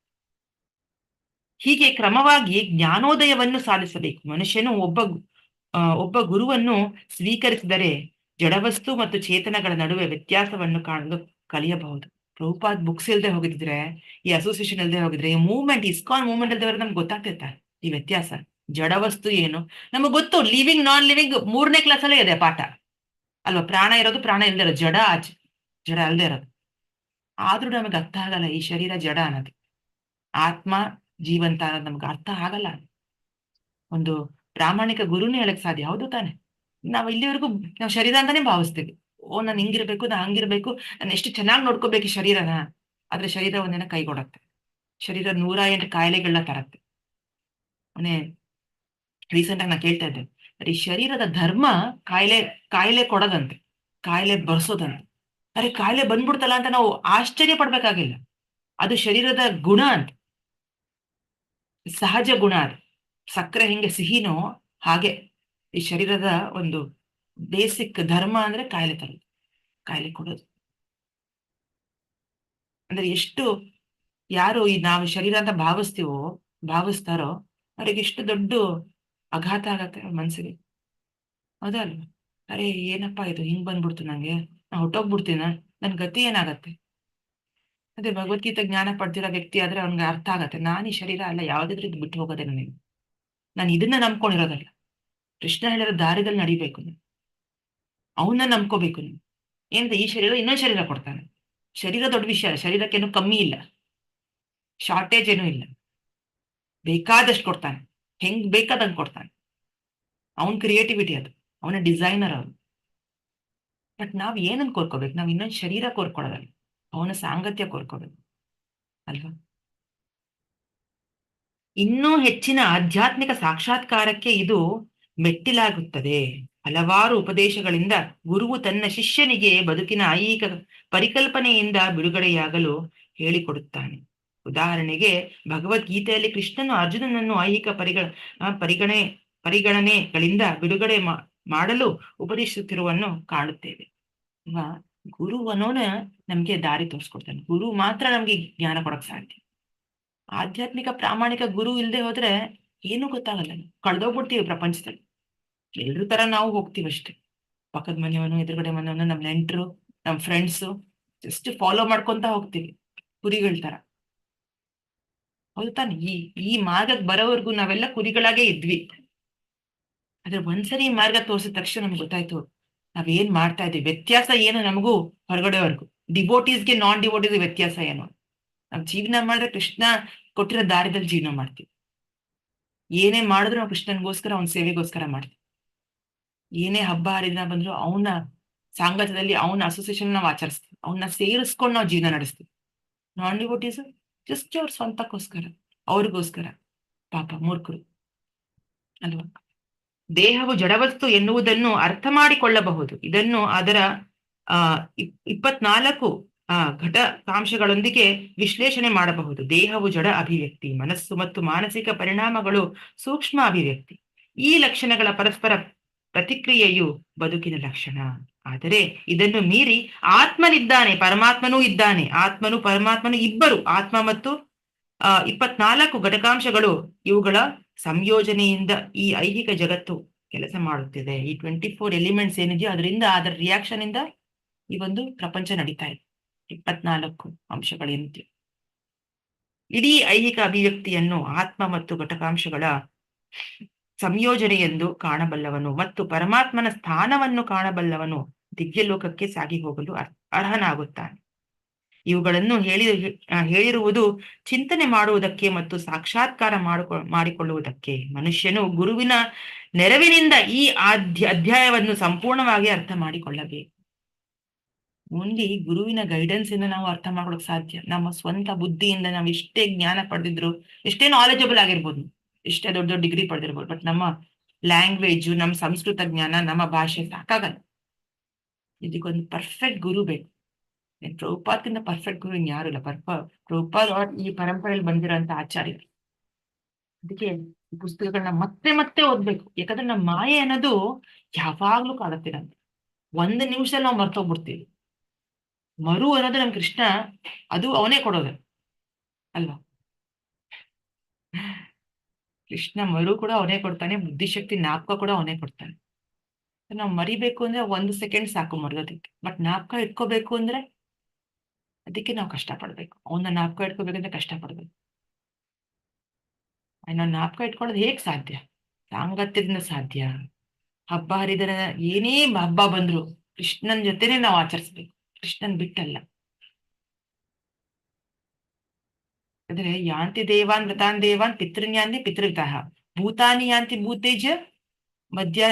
ಹೀಗೆ ಕ್ರಮವಾಗಿ ಜ್ಞಾನೋದಯವನ್ನು ಸಾಧಿಸಬೇಕು. ಮನುಷ್ಯನು ಒಬ್ಬ ಒಬ್ಬ ಗುರುವನ್ನು ಸ್ವೀಕರಿಸಿದರೆ ಜಡವಸ್ತು ಮತ್ತು ಚೇತನಗಳ ನಡುವೆ ವ್ಯತ್ಯಾಸವನ್ನು ಕಾಣಲು ಕಲಿಯಬಹುದು. ಪ್ರಭುಪಾದ್ ಬುಕ್ಸ್ ಇಲ್ದೆ ಹೋಗಿದ್ರೆ, ಈ ಅಸೋಸಿಯೇಷನ್ ಇಲ್ದೆ ಹೋಗಿದ್ರೆ, ಈ ಮೂವ್ಮೆಂಟ್ ಇಸ್ಕಾನ್ ಮೂವ್ಮೆಂಟ್ ಇಲ್ದೆ ನಮ್ಗೆ ಗೊತ್ತಾಗ್ತೈತ? ಈ ವ್ಯತ್ಯಾಸ. ಜಡವಸ್ತು ಏನು? ನಮಗೆ ಗೊತ್ತು ಲಿವಿಂಗ್ ನಾನ್ ಲಿವಿಂಗ್ ಮೂರನೇ ಕ್ಲಾಸ್ ಅಲ್ಲೇ ಇದೆ ಪಾಠ. ಅಲ್ವಾ? ಪ್ರಾಣ ಇರೋದು ಪ್ರಾಣ ಇಲ್ಲದೆ ಇರೋದು, ಜಡ ಆಚೆ ಜಡ ಅಲ್ಲದೆ ಇರೋದು. ಆದ್ರೂ ನಮಗೆ ಅರ್ಥ ಆಗಲ್ಲ, ಈ ಶರೀರ ಜಡ ಅನ್ನೋದು. ಆತ್ಮ ಜೀವಂತ ಅನ್ನೋದು ನಮ್ಗೆ ಅರ್ಥ ಆಗಲ್ಲ. ಒಂದು ಪ್ರಾಮಾಣಿಕ ಗುರುನೇ ಹೇಳಕ್ ಸಾಧ್ಯ? ಹೌದು ತಾನೆ. ನಾವು ಇಲ್ಲಿವರೆಗೂ, ನಾವು ಶರೀರ ಅಂತಾನೆ ಭಾವಿಸ್ತೀವಿ. ಓ, ನಾನು ಹಿಂಗಿರ್ಬೇಕು, ನಾನು ಹಂಗಿರ್ಬೇಕು, ನಾನು ಎಷ್ಟು ಚೆನ್ನಾಗಿ ನೋಡ್ಕೋಬೇಕು ಶರೀರನ. ಆದ್ರೆ ಶರೀರ ಒಂದೇನ ಕೈಗೊಡತ್ತೆ. ಶರೀರ ನೂರ ಎಂಟು ಕಾಯಿಲೆಗಳನ್ನ ತರತ್ತೆ. ಮನೆ ರೀಸೆಂಟ್ ಆಗಿ ನಾ ಕೇಳ್ತಾ ಇದ್ದೆ. ಅರೆ ಶರೀರದ ಧರ್ಮ ಕಾಯಿಲೆ ಕಾಯಿಲೆ ಕೊಡೋದಂತೆ, ಕಾಯಿಲೆ ಬರ್ಸೋದಂತೆ. ಅರೆ, ಕಾಯಿಲೆ ಬಂದ್ಬಿಡ್ತಲ್ಲ ಅಂತ ನಾವು ಆಶ್ಚರ್ಯ ಪಡ್ಬೇಕಾಗಿಲ್ಲ. ಅದು ಶರೀರದ ಗುಣ ಅಂತ. ಸಹಜ ಗುಣ ಅದು. ಸಕ್ಕರೆ ಹೆಂಗೆ ಸಿಹಿನೋ ಹಾಗೆ ಈ ಶರೀರದ ಒಂದು ಬೇಸಿಕ್ ಧರ್ಮ ಅಂದ್ರೆ ಕಾಯಿಲೆ ತರೋದು, ಕಾಯಿಲೆ ಕೊಡೋದು. ಅಂದ್ರೆ ಎಷ್ಟು ಯಾರು ಈ ನಾವು ಶರೀರ ಅಂತ ಭಾವಿಸ್ತೀವೋ, ಭಾವಿಸ್ತಾರೋ ಅವ್ರಿಗೆ ಎಷ್ಟು ದೊಡ್ಡ ಆಘಾತ ಆಗತ್ತೆ ಮನ್ಸಿಗೆ. ಹೌದಲ್ವ ಅರೆ ಏನಪ್ಪಾ ಇದು? ಹಿಂಗ್ ಬಂದ್ಬಿಡ್ತು ನಂಗೆ. ನಾ ಹೊಟ್ಟೋಗ್ಬಿಡ್ತೀನ ನನ್ ಗತಿ ಏನಾಗತ್ತೆ? ಅದೇ ಭಗವದ್ಗೀತೆ ಜ್ಞಾನ ಪಡ್ತಿರೋ ವ್ಯಕ್ತಿ ಆದ್ರೆ ಅವ್ನಿಗೆ ಅರ್ಥ ಆಗತ್ತೆ. ನಾನು ಈ ಶರೀರ ಅಲ್ಲ, ಯಾವ್ದಿದ್ರೆ ಇದು ಬಿಟ್ಟು ಹೋಗೋದೇ ನನಗೆ. ನಾನು ಇದನ್ನ ನಂಬ್ಕೊಂಡಿರೋದಲ್ಲ. ಕೃಷ್ಣ ಹೇಳಿರೋ ದಾರಿದಲ್ಲಿ ನಡಿಬೇಕು. ನೀವು ಅವನ್ನ ನಂಬ್ಕೋಬೇಕು ನೀವು ಏನಂತ ಈ ಶರೀರ ಇನ್ನೊಂದು ಶರೀರ ಕೊಡ್ತಾನೆ. ಶರೀರ ದೊಡ್ಡ ವಿಷಯ, ಶರೀರಕ್ಕೇನು ಕಮ್ಮಿ ಇಲ್ಲ. ಶಾರ್ಟೇಜ್ ಏನೂ ಇಲ್ಲ. ಬೇಕಾದಷ್ಟು ಕೊಡ್ತಾನೆ. ಹೆಂಗ್ ಬೇಕಾದಂಗೆ ಕೊಡ್ತಾನೆ. ಅವನ್ ಕ್ರಿಯೇಟಿವಿಟಿ ಅದು. ಅವನ ಡಿಸೈನರ್ ಅವನು ಬಟ್ ನಾವ್ ಏನನ್ ಕೋರ್ಕೋಬೇಕು? ನಾವ್ ಇನ್ನೊಂದು ಶರೀರ ಕೋರ್ಕೊಳ್ಳೋದಲ್ಲ ಅವನ ಸಾಂಗತ್ಯ ಕೋರ್ಕೋಬೇಕು. ಅಲ್ವಾ? ಇನ್ನೂ ಹೆಚ್ಚಿನ ಆಧ್ಯಾತ್ಮಿಕ ಸಾಕ್ಷಾತ್ಕಾರಕ್ಕೆ ಇದು ಮೆಟ್ಟಿಲಾಗುತ್ತದೆ. ಹಲವಾರು ಉಪದೇಶಗಳಿಂದ ಗುರುವು ತನ್ನ ಶಿಷ್ಯನಿಗೆ ಬದುಕಿನ ಐಹಿಕ ಪರಿಕಲ್ಪನೆಯಿಂದ ಬಿಡುಗಡೆಯಾಗಲು ಹೇಳಿಕೊಡುತ್ತಾನೆ. ಉದಾಹರಣೆಗೆ, ಭಗವದ್ಗೀತೆಯಲ್ಲಿ ಕೃಷ್ಣನು ಅರ್ಜುನನನ್ನು ಐಹಿಕ ಪರಿಗ ಪರಿಗಣೆ ಪರಿಗಣನೆ ಪರಿಗಣನೆಗಳಿಂದ ಬಿಡುಗಡೆ ಮಾಡಲು ಉಪದೇಶಿಸುತ್ತಿರುವನ್ನು ಕಾಣುತ್ತೇವೆ. ಅಲ್ವಾ ಗುರು ಅನ್ನೋನ ನಮ್ಗೆ ದಾರಿ ತೋರಿಸ್ಕೊಡ್ತಾನೆ. ಗುರು ಮಾತ್ರ ನಮ್ಗೆ ಜ್ಞಾನ ಕೊಡಕ್ ಸಾಧ್ಯ. ಆಧ್ಯಾತ್ಮಿಕ ಪ್ರಾಮಾಣಿಕ ಗುರು ಇಲ್ಲದೆ ಹೋದ್ರೆ ಏನು ಗೊತ್ತಾಗಲ್ಲ. ಕಳೆದೋಗ್ಬಿಡ್ತೀವಿ ಪ್ರಪಂಚದಲ್ಲಿ. ಎಲ್ರ ತರ ನಾವು ಹೋಗ್ತೀವಿ ಅಷ್ಟೇ. ಪಕ್ಕದ ಮನೆಯವನು, ಎದುರುಗಡೆ ಮನೆಯವನು, ನಮ್ ನೆಂಟರು, ನಮ್ ಫ್ರೆಂಡ್ಸು ಜಸ್ಟ್ ಫಾಲೋ ಮಾಡ್ಕೊಂತ ಹೋಗ್ತೀವಿ ಕುರಿಗಳ ತರ. ಹೌದು ತಾನೆ? ಈ ಈ ಮಾರ್ಗಕ್ಕೆ ಬರೋವರೆಗೂ ನಾವೆಲ್ಲ ಕುರಿಗಳಾಗೆ ಇದ್ವಿ. ಆದ್ರೆ ಒಂದ್ಸರಿ ಈ ಮಾರ್ಗ ತೋರಿಸಿದ ತಕ್ಷಣ ನಮ್ಗೆ ಗೊತ್ತಾಯ್ತು ನಾವೇನ್ ಮಾಡ್ತಾ ಇದ್ವಿ? ವ್ಯತ್ಯಾಸ ಏನು ನಮಗೂ ಹೊರಗಡೆವರೆಗೂ? ಡಿವೋಟೀಸ್ಗೆ ನಾನ್ ಡಿವೋಟೀಸ್ ವ್ಯತ್ಯಾಸ ಏನು? ನಾವು ಜೀವನ ಮಾಡಿದ್ರೆ ಕೃಷ್ಣ ಕೊಟ್ಟಿರೋ ದಾರಿದಲ್ಲಿ ಜೀವನ ಮಾಡ್ತೀವಿ. ಏನೇ ಮಾಡಿದ್ರು ನಾವು ಕೃಷ್ಣನ್ಗೋಸ್ಕರ ಅವ್ನ ಸೇವೆಗೋಸ್ಕರ ಮಾಡ್ತೀವಿ. ಏನೇ ಹಬ್ಬ ಹರಿದಿನ ಬಂದ್ರು ಅವನ ಸಾಂಗತ್ಯದಲ್ಲಿ ಅವನ ಅಸೋಸಿಯೇಷನ್ ನಾವು ಆಚರಿಸ್ತೀವಿ. ಅವನ್ನ ಸೇರಿಸ್ಕೊಂಡು ನಾವು ಜೀವನ ನಡೆಸ್ತೀವಿ. ನಾನ್ ಡಿವೋಟೀಸ್ ಜಸ್ಟ್ ಅವ್ರ ಸ್ವಂತಕ್ಕೋಸ್ಕರ, ಅವ್ರಿಗೋಸ್ಕರ. ಪಾಪ ಮೂರ್ಖರು. ಅಲ್ವಾ? ದೇಹವು ಜಡವಸ್ತು ಎನ್ನುವುದನ್ನು ಅರ್ಥ ಮಾಡಿಕೊಳ್ಳಬಹುದು. ಇದನ್ನು ಅದರ, ಆ, ಇಪ್- ಇಪ್ಪತ್ನಾಲ್ಕು, ಆ, ಘಟಕಾಂಶಗಳೊಂದಿಗೆ ವಿಶ್ಲೇಷಣೆ ಮಾಡಬಹುದು. ದೇಹವು ಜಡ ಅಭಿವ್ಯಕ್ತಿ, ಮನಸ್ಸು ಮತ್ತು ಮಾನಸಿಕ ಪರಿಣಾಮಗಳು ಸೂಕ್ಷ್ಮ ಅಭಿವ್ಯಕ್ತಿ. ಈ ಲಕ್ಷಣಗಳ ಪರಸ್ಪರ ಪ್ರತಿಕ್ರಿಯೆಯು ಬದುಕಿನ ಲಕ್ಷಣ. ಆದರೆ ಇದನ್ನು ಮೀರಿ ಆತ್ಮನಿದ್ದಾನೆ, ಪರಮಾತ್ಮನೂ ಇದ್ದಾನೆ. ಆತ್ಮನು, ಪರಮಾತ್ಮನು ಇಬ್ಬರು. ಆತ್ಮ ಮತ್ತು, ಆ, ಇಪ್ಪತ್ನಾಲ್ಕು ಘಟಕಾಂಶಗಳು ಇವುಗಳ ಸಂಯೋಜನೆಯಿಂದ ಈ ಐಹಿಕ ಜಗತ್ತು ಕೆಲಸ ಮಾಡುತ್ತಿದೆ. ಈ ಟ್ವೆಂಟಿ ಫೋರ್ ಎಲಿಮೆಂಟ್ಸ್ ಏನಿದೆಯೋ ಅದರಿಂದ, ಅದರ ರಿಯಾಕ್ಷನ್ ಇಂದ ಈ ಒಂದು ಪ್ರಪಂಚ ನಡೀತಾ ಇದೆ. ಇಪ್ಪತ್ನಾಲ್ಕು ಅಂಶಗಳೇನಿದೆಯೋ ಇಡೀ ಐಹಿಕ ಅಭಿವ್ಯಕ್ತಿಯನ್ನು ಆತ್ಮ ಮತ್ತು ಘಟಕಾಂಶಗಳ ಸಂಯೋಜನೆ ಎಂದು ಕಾಣಬಲ್ಲವನು ಮತ್ತು ಪರಮಾತ್ಮನ ಸ್ಥಾನವನ್ನು ಕಾಣಬಲ್ಲವನು ದಿವ್ಯಲೋಕಕ್ಕೆ ಸಾಗಿ ಹೋಗಲು ಅರ್- ಅರ್ಹನಾಗುತ್ತಾನೆ. ಇವುಗಳನ್ನು ಹೇಳಿ ಹೇಳಿರುವುದು ಚಿಂತನೆ ಮಾಡುವುದಕ್ಕೆ ಮತ್ತು ಸಾಕ್ಷಾತ್ಕಾರ ಮಾಡಿಕೊ, ಮಾಡಿಕೊಳ್ಳುವುದಕ್ಕೆ. ಮನುಷ್ಯನು ಗುರುವಿನ ನೆರವಿನಿಂದ ಈ ಆಧ್ಯ ಅಧ್ಯಾಯವನ್ನು ಸಂಪೂರ್ಣವಾಗಿ ಅರ್ಥ ಮಾಡಿಕೊಳ್ಳಬೇಕು. ಓನ್ಲಿ ಗುರುವಿನ ಗೈಡೆನ್ಸ್ ಇಂದ ನಾವು ಅರ್ಥ ಮಾಡ್ಕೊಳಕ್ ಸಾಧ್ಯ. ನಮ್ಮ ಸ್ವಂತ ಬುದ್ಧಿಯಿಂದ ನಾವು ಎಷ್ಟೇ ಜ್ಞಾನ ಪಡೆದಿದ್ರು ಎಷ್ಟೇ ನಾಲೆಜಬಲ್ ಆಗಿರ್ಬೋದು. ಎಷ್ಟೇ ದೊಡ್ಡ ದೊಡ್ಡ ಡಿಗ್ರಿ ಪಡೆದಿರ್ಬೋದು ಬಟ್ ನಮ್ಮ ಲ್ಯಾಂಗ್ವೇಜ್ ನಮ್ಮ ಸಂಸ್ಕೃತ ಜ್ಞಾನ, ನಮ್ಮ ಭಾಷೆ ಸಾಕಾಗಲ್ಲ. ಇದಕ್ಕೊಂದು ಪರ್ಫೆಕ್ಟ್ ಗುರು ಬೇಕು. ಪ್ರಭುಪಾದ್ಕಿಂತ ಪರ್ಫೆಕ್ಟ್ ಗುರು ಯಾರು ಇಲ್ಲ. ಪರ್ಪ, ಪ್ರಭುಪಾದ್ ಈ ಪರಂಪರೆಯಲ್ಲಿ ಬಂದಿರೋಂತ ಆಚಾರ್ಯರು. ಅದಕ್ಕೆ ಪುಸ್ತಕಗಳನ್ನ ಮತ್ತೆ ಮತ್ತೆ ಓದ್ಬೇಕು. ಯಾಕಂದ್ರೆ ನಮ್ಮ ಮಾಯೆ ಅನ್ನೋದು ಯಾವಾಗ್ಲೂ ಕಾಡುತ್ತಿರಂತೆ ಒಂದು ನಿಮಿಷದಲ್ಲಿ ನಾವು ಮರ್ತೋಗ್ಬಿಡ್ತೀವಿ. ಮರು ಅನ್ನೋದು ನಮ್ ಕೃಷ್ಣ, ಅದು ಅವನೇ ಕೊಡೋದು. ಅಲ್ವಾ? ಕೃಷ್ಣ ಮರು ಕೂಡ ಅವನೇ ಕೊಡ್ತಾನೆ, ಬುದ್ಧಿಶಕ್ತಿ ನಾಪ್ಕ ಕೂಡ ಅವನೇ ಕೊಡ್ತಾನೆ. ನಾವು ಮರಿಬೇಕು ಅಂದ್ರೆ ಒಂದು ಸೆಕೆಂಡ್ ಸಾಕು ಮರೆಯೋದಕ್ಕೆ ಬಟ್ ನಾಪ್ಕ ಇಟ್ಕೋಬೇಕು ಅಂದ್ರೆ ಅದಕ್ಕೆ ನಾವು ಕಷ್ಟ ಪಡ್ಬೇಕು ಅವನ ನಾಪಕ ಇಟ್ಕೋಬೇಕಂದ್ರೆ ಕಷ್ಟ ಪಡ್ಬೇಕು ನಾವು ನಾಪ್ಕ ಇಟ್ಕೊಳ್ಳೋದು ಹೇಗ್ ಸಾಧ್ಯ? ಸಾಂಗತ್ಯದಿಂದ ಸಾಧ್ಯ. ಹಬ್ಬ ಹರಿದರ ಏನೇ ಹಬ್ಬ ಬಂದ್ರು ಕೃಷ್ಣನ್ ಜೊತೆನೆ ನಾವು ಆಚರಿಸ್ಬೇಕು. ಕೃಷ್ಣನ್ ಬಿಟ್ಟಲ್ಲ. ಅಂದ್ರೆ ಯಾಂತಿ ದೇವಾನ್ ಮೃತಾನ್ ದೇವಾನ್ ಪಿತೃನ್ಯಾಂತಿ ಪಿತೃತಃ ಭೂತಾನಿ ಯಾಂತಿ, ಭೂತೇಜ, ಮಧ್ಯ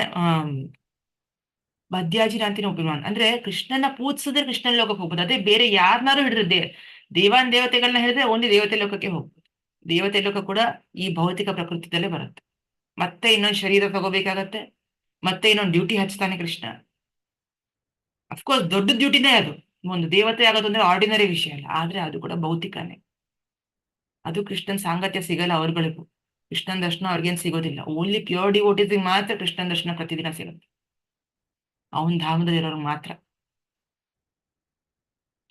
ಮಧ್ಯಾಜಿನ ಅಂತ ಉಪಮಾನ ಅಂದ್ರೆ ಕೃಷ್ಣನ ಪೂಜಿಸಿದ್ರೆ ಕೃಷ್ಣನ ಲೋಕಕ್ಕೆ ಹೋಗ್ಬೋದು. ಅದೇ ಬೇರೆ ಯಾರನ್ನಾರು ಹಿಡಿದ್ರೆ ದೇವಾನ್ ದೇವತೆಗಳನ್ನ ಹೇಳಿದ್ರೆ ಓನ್ಲಿ ದೇವತೆ ಲೋಕಕ್ಕೆ ಹೋಗ್ಬೋದು. ದೇವತೆ ಲೋಕ ಕೂಡ ಈ ಭೌತಿಕ ಪ್ರಕೃತಿದಲ್ಲೇ ಬರುತ್ತೆ. ಮತ್ತೆ ಇನ್ನೊಂದು ಶರೀರ ತಗೋಬೇಕಾಗತ್ತೆ. ಮತ್ತೆ ಇನ್ನೊಂದು ಡ್ಯೂಟಿ ಹಚ್ತಾನೆ ಕೃಷ್ಣ. ಅಫ್ಕೋರ್ಸ್ ದೊಡ್ಡ ಡ್ಯೂಟಿನೇ ಅದು. ಒಂದು ದೇವತೆ ಆಗೋದು ಅಂದ್ರೆ ಆರ್ಡಿನರಿ ವಿಷಯ ಅಲ್ಲ. ಆದ್ರೆ ಅದು ಕೂಡ ಭೌತಿಕನೇ. ಅದು ಕೃಷ್ಣನ್ ಸಾಂಗತ್ಯ ಸಿಗಲ್ಲ ಅವ್ರಗಳಿಗೂ. ಕೃಷ್ಣನ್ ದರ್ಶನ ಅವ್ರಿಗೇನ್ ಸಿಗೋದಿಲ್ಲ. ಓನ್ಲಿ ಪ್ಯೂರ್ ಡಿವೋಟಿಸ್ ಮಾತ್ರ ಕೃಷ್ಣನ್ ದರ್ಶನ ಪ್ರತಿದಿನ ಸಿಗುತ್ತೆ. ಅವನ್ ಧಾಮದಲ್ಲಿರೋರು ಮಾತ್ರ.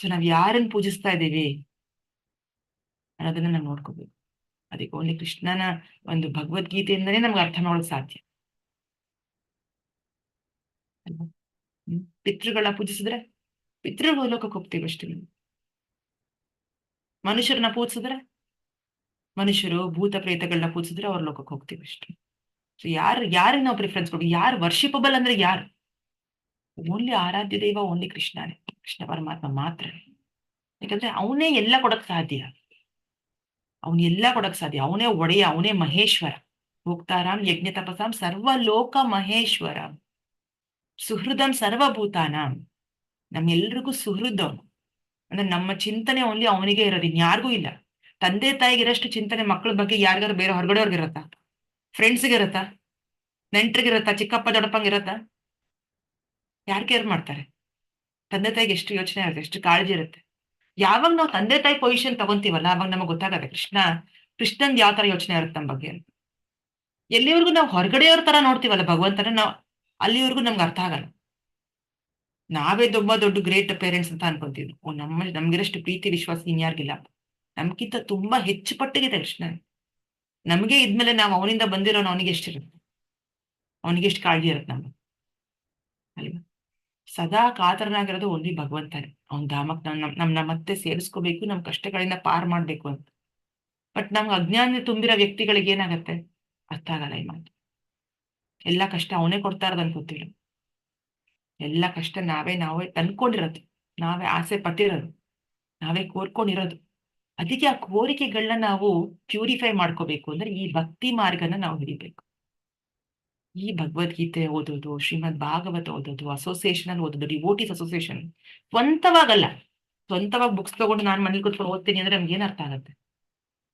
ಸೊ ನಾವ್ ಯಾರನ್ನ ಪೂಜಿಸ್ತಾ ಇದ್ದೀವಿ ಅನ್ನೋದನ್ನ ನಾವು ನೋಡ್ಕೋಬೇಕು. ಅದಕ್ಕೆ ಓನ್ಲಿ ಕೃಷ್ಣನ ಒಂದು ಭಗವದ್ಗೀತೆಯಿಂದನೇ ನಮ್ಗೆ ಅರ್ಥ ಮಾಡೋಕ್ ಸಾಧ್ಯ. ಪಿತೃಗಳನ್ನ ಪೂಜಿಸಿದ್ರೆ ಪಿತೃ ಲೋಕಕ್ಕೆ ಹೋಗ್ತೀವಿ ಅಷ್ಟೇ. ಮನುಷ್ಯರನ್ನ ಪೂಜಿಸಿದ್ರೆ ಮನುಷ್ಯರು ಭೂತ ಪ್ರೇತಗಳನ್ನ ಪೂಜಿಸಿದ್ರೆ ಅವ್ರ ಲೋಕಕ್ಕೆ ಹೋಗ್ತೀವಿ ಅಷ್ಟೇ. ಸೊ ಯಾರು, ಯಾರಿಗೆ ನಾವು ಪ್ರಿಫರೆನ್ಸ್ ಕೊಡ್ಬೇಕು? ಯಾರು ವರ್ಷಿಪಬಲ್ ಅಂದ್ರೆ ಯಾರು? ಓನ್ಲಿ ಆರಾಧ್ಯ ದೈವ ಓನ್ಲಿ ಕೃಷ್ಣನೇ. ಕೃಷ್ಣ ಪರಮಾತ್ಮ ಮಾತ್ರ. ಯಾಕಂದ್ರೆ ಅವನೇ ಎಲ್ಲ ಕೊಡಕ್ ಸಾಧ್ಯ. ಅವನ್ ಎಲ್ಲ ಕೊಡಕ್ ಸಾಧ್ಯ. ಅವನೇ ಒಡೆಯ, ಅವನೇ ಮಹೇಶ್ವರ. ಹೋಗ್ತಾರಾಮ್ ಯಜ್ಞ ತಪಸಾಂ ಸರ್ವಲೋಕ ಮಹೇಶ್ವರ. ಸುಹೃದಂ ಸರ್ವಭೂತಾನಾಂ. ಸುಹೃದ್ ಅವನು. ಅಂದ್ರೆ ನಮ್ಮ ಚಿಂತನೆ ಓನ್ಲಿ ಅವನಿಗೆ ಇರೋದಿನ್ ಇನ್ಯಾರಿಗೂ ಇಲ್ಲ. ತಂದೆ ತಾಯಿಗಿರಷ್ಟು ಚಿಂತನೆ ಮಕ್ಕಳ ಬಗ್ಗೆ ಯಾರಿಗಾರು ಬೇರೆ ಹೊರಗಡೆಯವ್ರಿಗೆ ಇರತ್ತಾ? ಫ್ರೆಂಡ್ಸ್ಗೆ ಇರತ್ತಾ? ನೆಂಟ್ರಿಗೆ ಇರತ್ತಾ? ಚಿಕ್ಕಪ್ಪ, ದೊಡ್ಡಪ್ಪಂಗೆ ಇರತ್ತಾ? ಯಾರು ಕೇರ್ ಮಾಡ್ತಾರೆ? ತಂದೆ ತಾಯಿಗೆ ಎಷ್ಟು ಯೋಚನೆ ಇರುತ್ತೆ ಎಷ್ಟು ಕಾಳಜಿ ಇರುತ್ತೆ? ಯಾವಾಗ ನಾವು ತಂದೆ ತಾಯಿ ಪೊಸಿಷನ್ ತಗೊಂತೀವಲ್ಲ, ಅವಾಗ ನಮಗೆ ಗೊತ್ತಾಗತ್ತೆ, ಕೃಷ್ಣ ಕೃಷ್ಣನ್ ಯಾವ ತರ ಯೋಚನೆ ಇರುತ್ತೆ ನಮ್ಮ ಬಗ್ಗೆ ಎಲ್ಲಿವರೆಗೂ ನಾವು ಹೊರಗಡೆಯವ್ರ ತರ ನೋಡ್ತೀವಲ್ಲ ಭಗವಂತನ, ನಾವು ಅಲ್ಲಿವರೆಗೂ ನಮ್ಗೆ ಅರ್ಥ ಆಗಲ್ಲ. ನಾವೇ ದೊಡ್ಡ ದೊಡ್ಡ ಗ್ರೇಟ್ ಪೇರೆಂಟ್ಸ್ ಅಂತ ಅನ್ಕೊಂತೀವಿ. ಓ, ನಮ್ಮ, ನಮ್ಗಿರಷ್ಟು ಪ್ರೀತಿ, ವಿಶ್ವಾಸ ಇನ್ಯಾರಿಗಿಲ್ಲ. ನಮ್ಗಿಂತ ತುಂಬಾ ಹೆಚ್ಚು ಪಟ್ಟಿಗಿದೆ ಕೃಷ್ಣ ನಮಗೆ ಇದ್ಮೇಲೆ ನಾವು ಅವನಿಂದ ಬಂದಿರೋನು ಅವನಿಗೆ ಎಷ್ಟಿರುತ್ತೆ ಅವನಿಗೆ ಎಷ್ಟು ಕಾಳಜಿ ಇರುತ್ತೆ ನಮ್ಗೆ? ಅಲ್ವಾ? ಸದಾ ಕಾತರನಾಗಿರೋದು ಓನ್ಲಿ ಭಗವಂತನೇ. ಅವ್ನ ಧಾಮಕ್ಕೆ ನಮ್ ನಮ್ಮ ಮತ್ತೆ ಸೇರಿಸ್ಕೋಬೇಕು ನಮ್ಮ ಕಷ್ಟಗಳಿಂದ ಪಾರ್ ಮಾಡ್ಬೇಕು ಅಂತ. ಬಟ್ ನಮ್ಗೆ ಅಜ್ಞಾನ ತುಂಬಿರೋ ವ್ಯಕ್ತಿಗಳಿಗೆ ಏನಾಗತ್ತೆ? ಅರ್ಥ ಆಗಲ್ಲ ಈ ಮಾತು. ಎಲ್ಲ ಕಷ್ಟ ಅವನೇ ಕೊಡ್ತಾ ಇರೋದು ಅನ್ಕೋತೀವಿ ಎಲ್ಲ ಕಷ್ಟ ನಾವೇ ನಾವೇ ತಂದ್ಕೊಂಡಿರೋದು. ನಾವೇ ಆಸೆ ಪಟ್ಟಿರೋದು. ನಾವೇ ಕೋರ್ಕೊಂಡಿರೋದು. ಅದಕ್ಕೆ ಆ ಕೋರಿಕೆಗಳನ್ನ ನಾವು ಪ್ಯೂರಿಫೈ ಮಾಡ್ಕೋಬೇಕು. ಅಂದ್ರೆ ಈ ಭಕ್ತಿ ಮಾರ್ಗನ ನಾವು ಹಿಡಿಬೇಕು. ಈ ಭಗವದ್ಗೀತೆ ಓದೋದು, ಶ್ರೀಮದ್ ಭಾಗವತ ಓದೋದು ಅಸೋಸಿಯೇಷನ್ ಓದೋದು ಡಿವೋಟಿಸ್ ಅಸೋಸಿಯೇಷನ್ ಸ್ವಂತವಾಗಲ್ಲ. ಸ್ವಂತವಾಗಿ ಬುಕ್ಸ್ ತಗೊಂಡು ನಾನು ಮನೇಲಿ ಕೂತ್ಕೊಂಡು ಓದ್ತೀನಿ ಅಂದ್ರೆ ನಮ್ಗೆ ಏನ್ ಅರ್ಥ ಆಗುತ್ತೆ?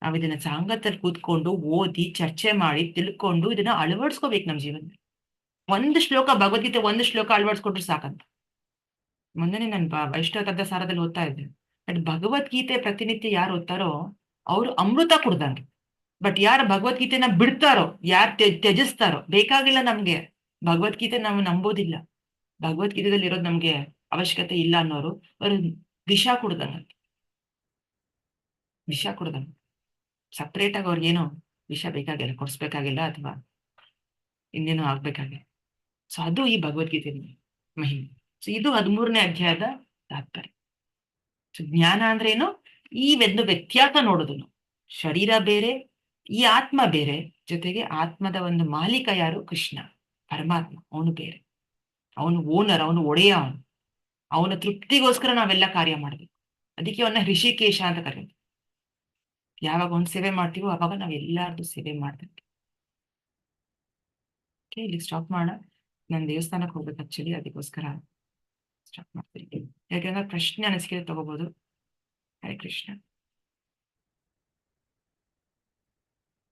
ನಾವ್ ಇದನ್ನ ಸಾಂಗತ್ತಲ್ಲಿ ಕೂತ್ಕೊಂಡು ಓದಿ, ಚರ್ಚೆ ಮಾಡಿ, ತಿಳ್ಕೊಂಡು ಇದನ್ನ ಅಳವಡಿಸ್ಕೋಬೇಕು ನಮ್ಮ ಜೀವನದಲ್ಲಿ. ಒಂದು ಶ್ಲೋಕ ಭಗವದ್ಗೀತೆ ಒಂದು ಶ್ಲೋಕ ಅಳವಡಿಸ್ಕೊಂಡ್ರೆ ಸಾಕಂತ. ಮೊನ್ನೆ ನಾನು ವೈಷ್ಣವ ಸಾರದಲ್ಲಿ ಓದ್ತಾ ಇದ್ದೆ. ಬಟ್ ಭಗವದ್ಗೀತೆ ಪ್ರತಿನಿತ್ಯ ಯಾರು ಓದ್ತಾರೋ ಅವ್ರು ಅಮೃತ ಕುಡ್ದಂಗೆ. ಬಟ್ ಯಾರು ಭಗವದ್ಗೀತೆನ ಬಿಡ್ತಾರೋ, ಯಾರು ತ್ಯಜಿಸ್ತಾರೋ, ಬೇಕಾಗಿಲ್ಲ ನಮ್ಗೆ. ಭಗವದ್ಗೀತೆ ನಾವು ನಂಬೋದಿಲ್ಲ. ಭಗವದ್ಗೀತೆದಲ್ಲಿ ಇರೋದು ನಮ್ಗೆ ಅವಶ್ಯಕತೆ ಇಲ್ಲ ಅನ್ನೋರು, ಅವರು ವಿಷ ಕುಡ್ದಂಗ. ವಿಷ ಕುಡ್ದಂಗ. ಸಪ್ರೇಟ್ ಆಗಿ ಅವ್ರಿಗೇನು ವಿಷ ಬೇಕಾಗಿಲ್ಲ, ಕೊಡ್ಸ್ಬೇಕಾಗಿಲ್ಲ ಅಥವಾ ಇನ್ನೇನು ಆಗ್ಬೇಕಾಗಿಲ್ಲ. ಸೊ ಅದು ಈ ಭಗವದ್ಗೀತೆ ಮಹಿಮೆ. ಸೊ ಇದು ಹದಿಮೂರನೇ ಅಧ್ಯಾಯದ ತಾತ್ಪರ್ಯ. ಜ್ಞಾನ ಅಂದ್ರೆ ಏನು ಈ ಒಂದು ವ್ಯತ್ಯಾಸ ನೋಡೋದು ಶರೀರ ಬೇರೆ, ಈ ಆತ್ಮ ಬೇರೆ, ಜೊತೆಗೆ ಆತ್ಮದ ಒಂದು ಮಾಲೀಕ ಯಾರು? ಕೃಷ್ಣ, ಪರಮಾತ್ಮ, ಅವನು ಬೇರೆ. ಅವನು ಓನರ್, ಅವನು ಒಡೆಯ ಅವನು. ಅವನ ತೃಪ್ತಿಗೋಸ್ಕರ ನಾವೆಲ್ಲ ಕಾರ್ಯ ಮಾಡಬೇಕು. ಅದಕ್ಕೆ ಅವನ ಋಷಿಕೇಶ ಅಂತ ಕರೀತೀವಿ ಯಾವಾಗ ಅವನು ಸೇವೆ ಮಾಡ್ತೀವೋ ಅವಾಗ ನಾವ್ ಎಲ್ಲಾರ್ದು ಸೇವೆ ಮಾಡ್ಬೇಕು. ಇಲ್ಲಿ ಸ್ಟಾಪ್ ಮಾಡ ನಾನು ದೇವಸ್ಥಾನಕ್ಕೆ ಹೋಗ್ಬೇಕು ಆಕ್ಚುಲಿ ಅದಕ್ಕೋಸ್ಕರ. ಸ್ಟಾಪ್ ಮಾಡ್ತೀನಿ ಯಾಕಂದ್ರೆ ಪ್ರಶ್ನೆ ಅನಿಸಿಕೆ ತಗೋಬಹುದು ಹರೇ ಕೃಷ್ಣ.